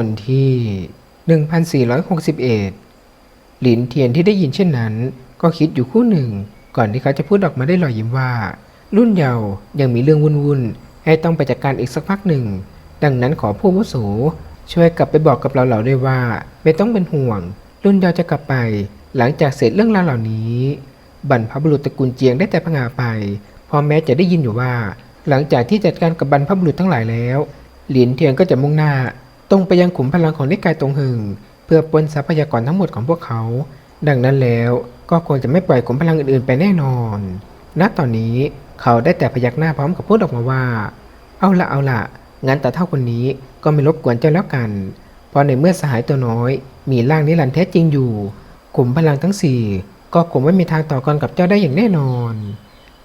อนที่ 1461 หลินเทียนที่ได้ยินเช่นนั้น ก็คิดอยู่คู่หนึ่ง ก่อนที่เขาจะพูดออกมาได้ลอยยิ้มว่า รุ่นเยาว์ยังมีเรื่องวุ่นๆให้ต้องไปจัดการอีกสักพักหนึ่ง ดังนั้นขอผู้วุโสช่วยกลับไปบอกกับเราเหล่าด้วยว่า ไม่ต้องเป็นห่วง รุ่นเยาว์จะกลับไป หลังจากเสร็จเรื่องราวเหล่านี้ บรรพบุรุษตระกูลเจียงได้แต่พงาไปพอแม้จะได้ยินอยู่ว่า หลังจากที่จัดการกับบรรพบุรุษทั้งหลายแล้ว หลินเทียนก็จะมุ่งหน้า ตรงไปยังขุมพลังของนิกายตรงหึงเพื่อปนทรัพยากรทั้งหมดของพวกเขา ดังนั้นแล้วก็คงจะไม่ปล่อยขุมพลังอื่นๆ ไปแน่นอน ณ ตอนนี้เขาได้แต่พยักหน้าพร้อมกับพูดออกมาว่า เอาละเอาละงั้นแต่เท่าคนนี้ก็ไม่รบกวนเจ้าแล้วกัน เพราะในเมื่อสหายตัวน้อย มีร่างนิรันดร์แท้จริงอยู่ ขุมพลังทั้งสี่ก็คงไม่มีทางต่อกรกับเจ้าได้อย่างแน่นอน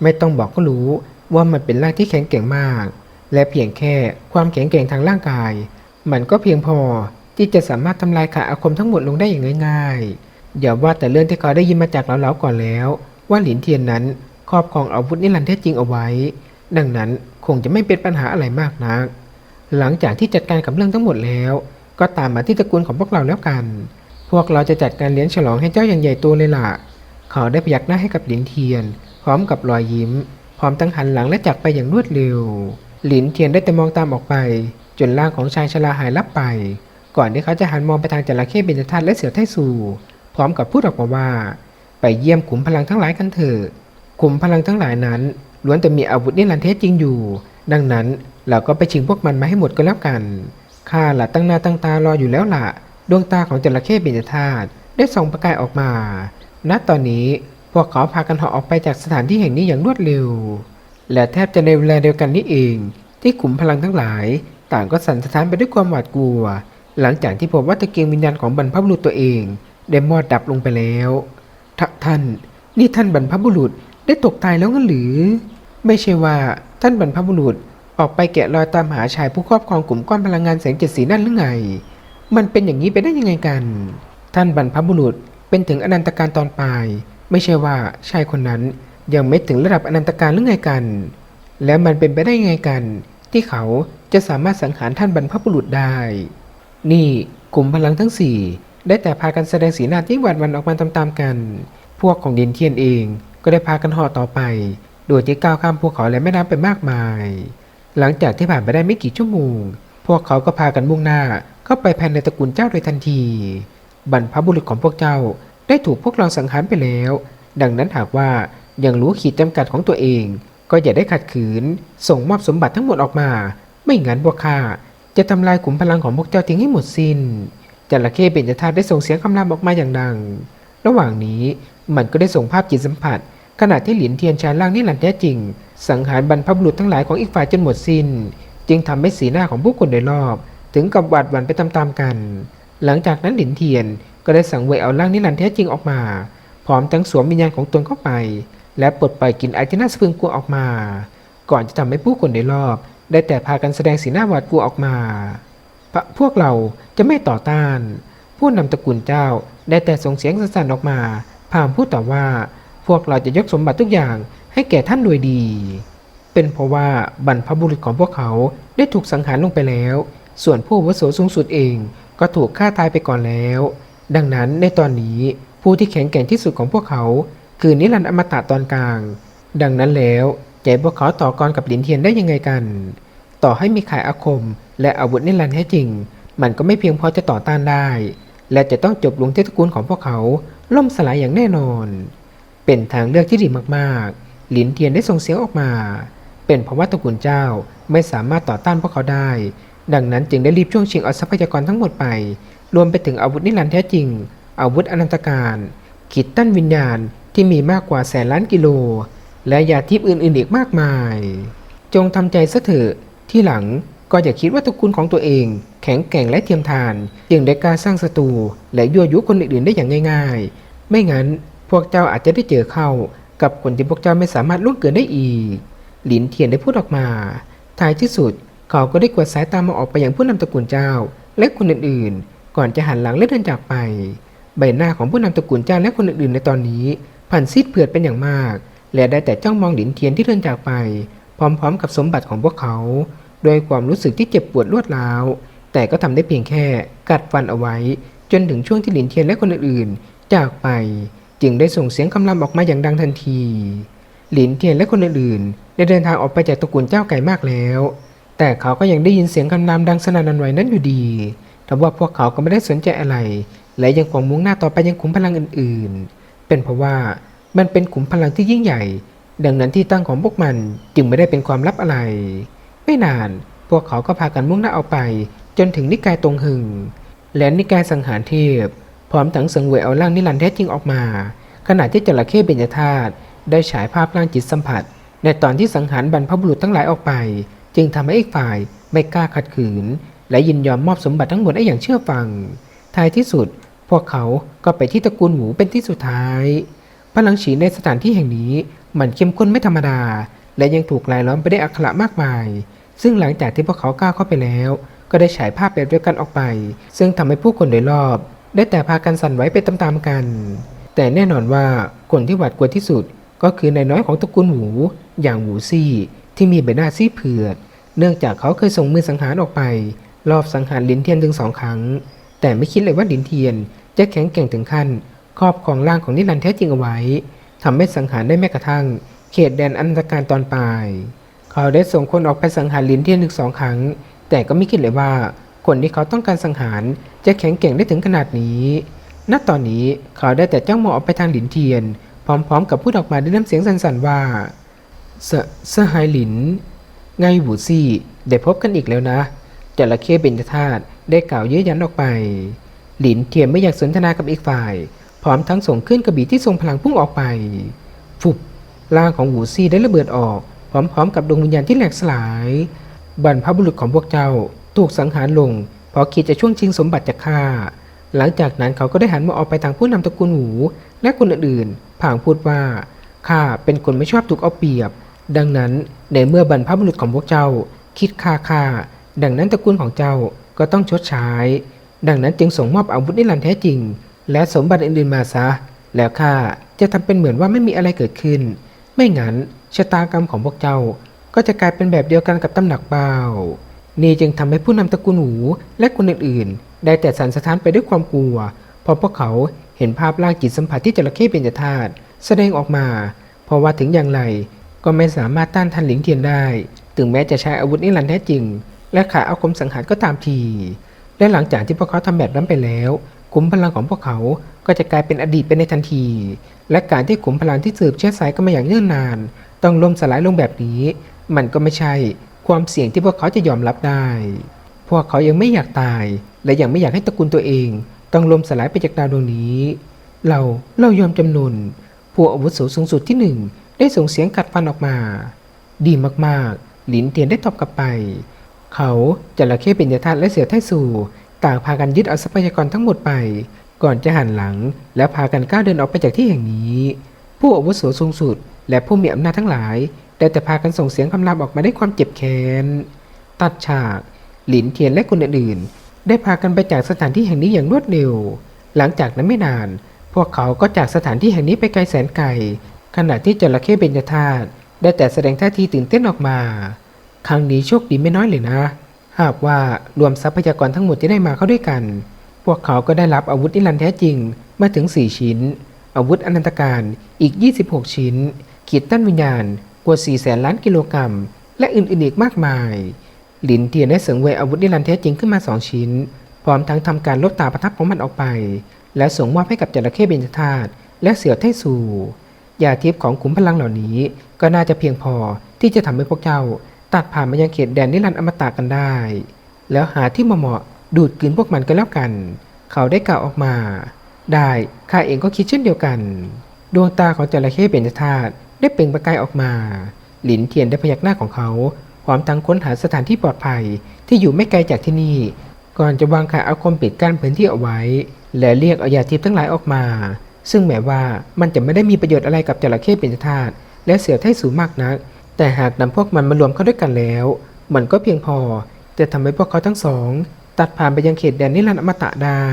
ไม่ต้องบอกก็รู้ว่ามันเป็นร่างที่แข็งแกร่งมาก และเพียงแค่ความแข็งแกร่งทางร่างกาย มันก็เพียงพอที่จะสามารถทำลายขาอาคมทั้งหมดลงได้อย่างง่ายๆอย่าว่าแต่เรื่องที่เขาได้ยินมาจากเหล่าๆก่อนแล้ว ว่าหลินเทียนนั้นครอบครองอาวุธนิรันดร์แท้จริงเอาไว้ ดังนั้นคงจะไม่เป็นปัญหาอะไรมากนัก หลังจากที่จัดการกับเรื่องทั้งหมดแล้ว ก็ตามมาที่ตระกูลของพวกเราแล้วกัน พวกเราจะจัดการเลี้ยงฉลองให้เจ้าอย่างใหญ่โตเลยล่ะเขาได้พยักหน้าให้กับหลินเทียน พร้อมกับรอยยิ้ม พร้อมทั้งหันหลังและจากไปอย่างรวดเร็ว หลินเทียนได้แต่มองตามออกไป จนร่างของชายชราหายลับไป ก่อนที่เขาจะหันมองไปทางจระเข้เบญจทัศน์และเสือไทซูพร้อมกับพูดออกมาว่า ไปเยี่ยมขุมพลังทั้งหลายกันเถอะขุมพลังทั้งหลายนั้นล้วนแต่มีอาวุธนิรันดร์แท้จริงอยู่ ดังนั้นเราก็ไปชิงพวกมันมาให้หมดก็แล้วกันข้าละตั้งหน้าตั้งตารออยู่แล้วล่ะดวงตาของจระเข้เบญจธาตุได้ส่องประกายออกมา ณตอนนี้พวกเขาพากันเหาะออกไปจากสถานที่แห่งนี้อย่างรวดเร็ว และแทบจะในเวลาเดียวกันนี้เอง ที่ขุมพลังทั้งหลาย ต่างก็สั่นสะท้านไปด้วยความหวาดกลัว หลังจากที่พบว่าตะเกียงวิญญาณของบรรพบุรุษตัวเองได้มอดดับลงไปแล้วท,ท่าน นี่ท่านบรรพบุรุษได้ตกตายแล้วงั้นหรือ ไม่ใช่ว่าท่านบรรพบุรุษออกไปแกะรอยตามหาชายผู้ครอบครองกลุ่มก้อนพลังงานแสงเจ็ดสีนั่นหรือไง มันเป็นอย่างนี้ไปได้ยังไงกัน ท่านบรรพบุรุษเป็นถึงอนันตการตอนปลาย ไม่ใช่ว่าชายคนนั้นยังไม่ถึงระดับอนันตการหรือไงกัน แล้วมันเป็นไปได้ยังไงกัน ที่เขาจะสามารถสังหารท่านบรรพบุรุษได้ นี่กลุ่มพลังทั้งสี่ได้แต่พากันแสดงสีหน้าที่หวาดหวันออกมาตามๆกัน พวกของดินเทียนเองก็ได้พากันห่อต่อไป โดยที่ก้าวข้ามภูเขาและแม่น้ำไปมากมาย หลังจากที่ผ่านไปได้ไม่กี่ชั่วโมง พวกเขาก็พากันมุ่งหน้าเข้าไปภายในตระกูลเจ้าโดยทันที บรรพบุรุษของพวกเจ้าได้ถูกพวกเราสังหารไปแล้ว ดังนั้นหากว่ายังรู้ขีดจำกัดของตัวเอง ก็อย่าได้ขัดขืน ส่งมอบสมบัติทั้งหมดออกมา ไม่งั้นพวกข้าจะทำลายขุมพลังของพวกเจ้าทิ้งให้หมดสิน้นจระเข้เบญจธาตุได้ส่งเสียงคำรามออกมาอย่างดัง ระหว่างนี้มันก็ได้ส่งภาพจิตสัมผัส ขณะที่หลินเทียนชายล่างนิรันแท้จริง สังหารบรรพบุรุษทั้งหลายของอีกฝ่ายจนหมดสิน้น จึงทำให้สีหน้าของผู้คนโดยรอบ ถึงกับหวาดหวั่นไปตามๆกัน หลังจากนั้นหลินเทียนก็ได้สั่งเวยเอาร่างนิรันดร์แท้จริงออกมา พร้อมทั้งสวมวิญญาณของตนเข้าไป และปลดปล่อยกลิ่นไอที่น่าสะพึงกลัวออกมา ก่อนจะทำให้ผู้คนโดยรอบ ได้แต่พากันแสดงสีหน้าหวาดกลัวออกมาพพวกเราจะไม่ต่อต้าน ผู้นำตระกูลเจ้าได้แต่ส่งเสียงสั่นๆออกมาพามพูดต่อว่า พวกเราจะยกสมบัติทุกอย่างให้แก่ท่านโดยดี เป็นเพราะว่าบรรพบุรุษของพวกเขาได้ถูกสังหารลงไปแล้ว ส่วนผู้วุโสสูงสุดเองก็ถูกฆ่าตายไปก่อนแล้ว ดังนั้นในตอนนี้ผู้ที่แข็งแกร่งที่สุดของพวกเขา คือนิรันดร์อมตะตอนกลาง ดังนั้นแล้ว ให้พวกเขาต่อกรกับหลินเทียนได้ยังไงกัน ต่อให้มีขายอาคม และอาวุธนิรันดร์แท้จริง มันก็ไม่เพียงพอจะต่อต้านได้ และจะต้องจบลงที่ตระกูลของพวกเขาล่มสลายอย่างแน่นอน เป็นทางเลือกที่ดีมากๆ หลินเทียนได้ส่งเสียงออกมา เป็นเพราะว่าตระกูลเจ้าไม่สามารถต่อต้านพวกเขาได้ ดังนั้นจึงได้รีบช่วงชิงเอาทรัพยากรทั้งหมดไป รวมไปถึงอาวุธนิรันดร์แท้จริง อาวุธอนันตการขีดตั้นวิญญาณที่มีมากกว่าแสนล้านกิโล และยาทิพย์อื่นๆอีกมากมาย จงทำใจซะเถอะที่หลังก็อย่าคิดว่าตระกูลของตัวเอง แข็งแกร่งและเทียมทานจึงได้กล้าสร้างศัตรูและยั่วยุคนอื่นๆได้อย่างง่าย ๆ ไม่งั้นพวกเจ้าอาจจะได้เจอเข้า กับคนที่พวกเจ้าไม่สามารถล่วงเกินได้อีก หลินเทียนได้พูดออกมา ท้ายที่สุดเขาก็ได้กวาดสายตามองออกไปอยังผู้นำตระกูลเจ้า และคนอื่นๆ ก่อนจะหันหลังและเดินจากไป ใบหน้าของผู้นำตระกูลเจ้าและคนอื่นๆ ในตอนนี้ผ่านซีดเผือดเป็นอย่างมาก และได้แต่จ้องมองหลินเทียนที่เดินจากไป พร้อมๆ กับสมบัติของพวกเขาโดยความรู้สึกที่เจ็บปวดรวดร้าว แต่ก็ทำได้เพียงแค่กัดฟันเอาไว้ จนถึงช่วงที่หลินเทียนและคนอื่นๆ จากไป จึงได้ส่งเสียงคำรามออกมาอย่างดังทันที หลินเทียนและคนอื่นๆ ได้เดินทางออกไปจากตระกูลเจ้าไก่มากแล้ว แต่เขาก็ยังได้ยินเสียงคำรามดังสนั่นวันไหวนั้นอยู่ดีแต่ว่าพวกเขาก็ไม่ได้สนใจอะไร และยังคงมุ่งหน้าต่อไปยังขุมพลังอื่นๆ เป็นเพราะว่า มันเป็นขุมพลังที่ยิ่งใหญ่ ดังนั้นที่ตั้งของพวกมันจึงไม่ได้เป็นความลับอะไร ไม่นาน พวกเขาก็พากันมุ่งหน้าเอาไป จนถึงนิกายตรงหึง และนิกายสังหารเทพ พร้อมทั้งสังเวยเอาร่างนิรันดร์แท้จริงออกมา ขณะที่จระเข้เบญจธาตุได้ฉายภาพร่างจิตสัมผัส ในตอนที่สังหารบรรพบุรุษทั้งหลายออกไป จึงทำให้อีกฝ่ายไม่กล้าขัดขืน และยินยอมมอบสมบัติทั้งหมดให้อย่างเชื่อฟังท้ายที่สุด พวกเขาก็ไปที่ตระกูลหมูเป็นที่สุดท้าย พลังฉีในสถานที่แห่งนี้มันเข้มข้นไม่ธรรมดา และยังถูกลายล้อมไปด้วยอักขระมากมาย ซึ่งหลังจากที่พวกเขาก้าวเข้าไปแล้ว ก็ได้ฉายภาพแบบเดียวกันออกไป ซึ่งทำให้ผู้คนโดยรอบ ได้แต่พากันสั่นไหวไปตามๆกัน แต่แน่นอนว่าคนที่หวาดกลัวที่สุด ก็คือนายน้อยของตระกูลหมูอย่างหมูซี่ที่มีใบหน้าซีเผือด เนื่องจากเขาเคยส่งมือสังหารออกไป รอบสังหารลินเทียนถึงสองครั้ง แต่ไม่คิดเลยว่าลินเทียนจะแข็งแกร่งถึงขั้น ครอบครองร่างของนิรันดร์แท้จริงเอาไว้ทำให้สังหารได้แม้กระทั่ง เขตแดนอันตรการตอนปลาย เขาได้ส่งคนออกไปสังหารลินเทียนถึงสองครั้ง แต่ก็ไม่คิดเลยว่า คนที่เขาต้องการสังหารจะแข็งแกร่งได้ถึงขนาดนี้ณตอนนี้เขาได้แต่จ้องมองออกไปทางหลินเทียน พร้อมๆ กับพูดออกมาด้วยน้ำเสียงสั่นๆว่าสสหายหลิน ไงหวูซี่ได้พบกันอีกแล้วนะจระเข้เบญจธาตุได้กล่าวเย้ยยันออกไป หลินเทียนไม่อยากสนทนากับอีกฝ่าย พร้อมทั้งส่งขึ้นกระบี่ที่ทรงพลังพุ่งออกไป ฟุบร่างของหูซี่ได้ระเบิดออก พร้อมๆกับดวงวิญญาณที่แหลกสลาย บรรพบุรุษของพวกเจ้าถูกสังหารลงเพราะคิดจะช่วงชิงสมบัติจากข้า หลังจากนั้นเขาก็ได้หันมาออกไปทางผู้นำตระกูลหู และคนอื่นๆ ผางพูดว่าข้าเป็นคนไม่ชอบถูกเอาเปรียบ ดังนั้นในเมื่อบรรพบุรุษของพวกเจ้า คิดฆ่าข้าดังนั้นตระกูลของเจ้าก็ต้องชดใช้ ดังนั้นจึงส่งมอบอาวุธนิรันดร์แท้จริง และสมบัติอื่นๆมาซะ แล้วข้าจะทำเป็นเหมือนว่าไม่มีอะไรเกิดขึ้น ไม่งั้นชะตากรรมของพวกเจ้า ก็จะกลายเป็นแบบเดียวกันกับตำหนักเบานี่จึงทำให้ผู้นำตระกูลหูและคนอื่นๆ ได้แต่สันสะท้านไปด้วยความกลัวเพราะพวกเขาเห็นภาพร่างจิตสัมผัสที่จระเข้เป็นจธาตุแสดงออกมา เพราะว่าถึงอย่างไรก็ไม่สามารถต้านทานหลิงเทียนได้ ถึงแม้จะใช้อาวุธนิรันดร์แท้จริง และขาเอาคมสังหารก็ตามที และหลังจากที่พวกเขาทำแบบนั้นไปแล้ว ขุมพลังของพวกเขาก็จะกลายเป็นอดีตไปในทันที และการที่ขุมพลังที่สืบเชื้อสายกันมาอย่างเนิ่นนาน ต้องล่มสลายลงแบบนี้ มันก็ไม่ใช่ความเสี่ยงที่พวกเขาจะยอมรับได้ พวกเขายังไม่อยากตาย และยังไม่อยากให้ตระกูลตัวเอง ต้องล่มสลายไปจากดาวดวงนี้ เราเรายอมจำนนผู้อาวุโสสูงสุดที่หนึ่งได้ส่งเสียงกัดฟันออกมา ดีมากๆ หลินเทียนได้ตอบกลับไป เขาจะระเข้เป็นยาธาตุและเสือไทสู่ ต่างพากันยึดเอาทรัพยากรทั้งหมดไป ก่อนจะหันหลัง และพากันก้าวเดินออกไปจากที่แห่งนี้ ผู้อาวุโสสูงสุด และผู้มีอำนาจทั้งหลาย ได้แต่พากันส่งเสียงคำรามออกมาได้วยความเจ็บแค้นตัดฉาก หลินเทียนและคนอื่นๆได้พากันไปจากสถานที่แห่งนี้อย่างรวดเร็ว หลังจากนั้นไม่นาน พวกเขาก็จากสถานที่แห่งนี้ไปไกลแสนไกล ขณะที่จระเข้เบญจธาตุได้แต่แสดงท่าทีตื่นเต้นออกมา ครั้งนี้โชคดีไม่น้อยเลยนะ หากว่ารวมทรัพยากรทั้งหมดที่ได้มาเข้าด้วยกัน พวกเขาก็ได้รับอาวุธนิรันดร์แท้จริงมาถึง 4 ชิ้น อาวุธอนันตการอีก 26 ชิ้น ขีดต้านวิญญาณกว่า4แสนล้านกิโลกรัม และอื่นๆอีกมากมาย หลินเทียนได้เสริมเวยอาวุธนิรันดร์แท้จริงขึ้นมา 2 ชิ้น พร้อมทั้งทำการลบตาประทับของมันออกไป และส่งมอบให้กับจระเข้เบญจธาตุและเสือไทสูยาทิพย์ของขุมพลังเหล่านี้ ก็น่าจะเพียงพอที่จะทำให้พวกเจ้า ตัดผ่านมายังเขตแดนนิรันดร์อมตะกันได้ แล้วหาที่เหมาะๆดูดกลืนพวกมันกันแล้วกัน เขาได้กล่าวออกมา ได้ข้าเองก็คิดเช่นเดียวกัน ดวงตาของจระเข้เบญจธาตุได้เปล่งประกายออกมา หลินเทียนได้พยักหน้าของเขา พร้อมทั้งค้นหาสถานที่ปลอดภัยที่อยู่ไม่ไกลจากที่นี่ ก่อนจะวางขาอาคมปิดกั้นพื้นที่เอาไว้ และเรียกอายาทิพย์ทั้งหลายออกมา ซึ่งแม้ว่ามันจะไม่ได้มีประโยชน์อะไรกับจระเข้เบญจธาตุและเสือไทสูงมากนัก แต่หากนำพวกมันมารวมเข้าด้วยกันแล้ว มันก็เพียงพอจะทำให้พวกเขาทั้งสอง ตัดผ่านไปยังเขตแดนนิรันดร์อมตะได้